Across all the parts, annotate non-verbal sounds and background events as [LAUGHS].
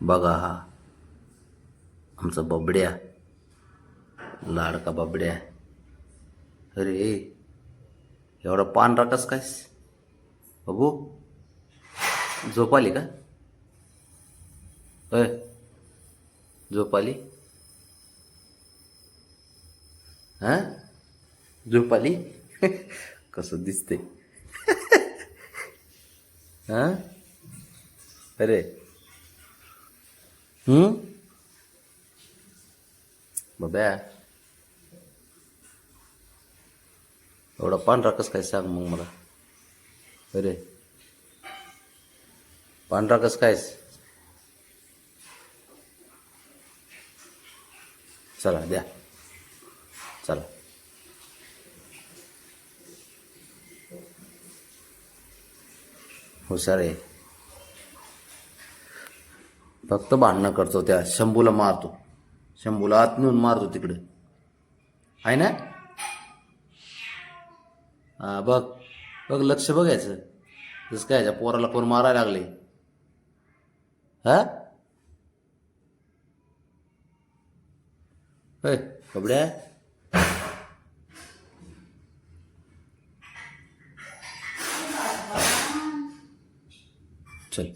बघा हा. आमचा बबड्या. लाडका बबड्या. अरे एवढा पान कस कायस बघू झोप आली का? अय झोप आली हा? झोप आली [LAUGHS] कसं दिसते [LAUGHS] हा? अरे हम्म बब्या एवढा पांढरा कस काय सांग मग मला अरे पांढरा कस कायस चला द्या चला हुशार आहे फक्त भांडणं करतो त्या शंभूला मारतो. शंभूला आत नेऊन मारतो तिकडे. आहे ना? हा बघ. बघ लक्ष बघायचं. जसं काय ह्याच्या पोराला कोण मारायला लागले हा? होय कबड्या? चल.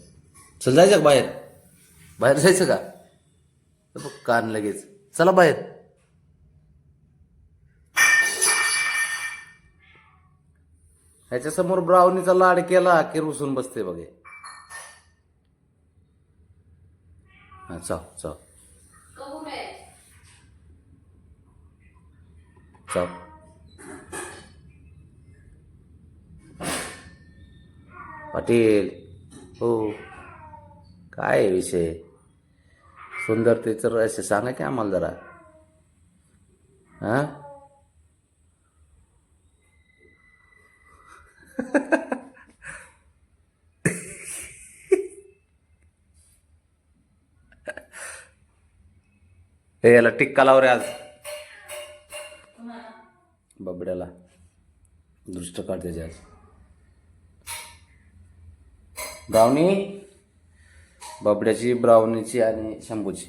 चल जायचं बाहेर? बाहेर जायचं का? बघ कान लगेच. चला बाहेर. ह्याच्यासमोर ब्रावणीचा लाड केला की रुसून बसते बघे हा चाव चाव. चाव. पाटील. हो. काय आहे विषय? सुंदरतेचं रहस्य सांगा की आम्हाला जरा. हा? हे याला टिक्का लाव रे आज. बबड्याला. दृष्ट काढते आज ब्राउनी बबड्याची ब्राउनीची आणि शंभूची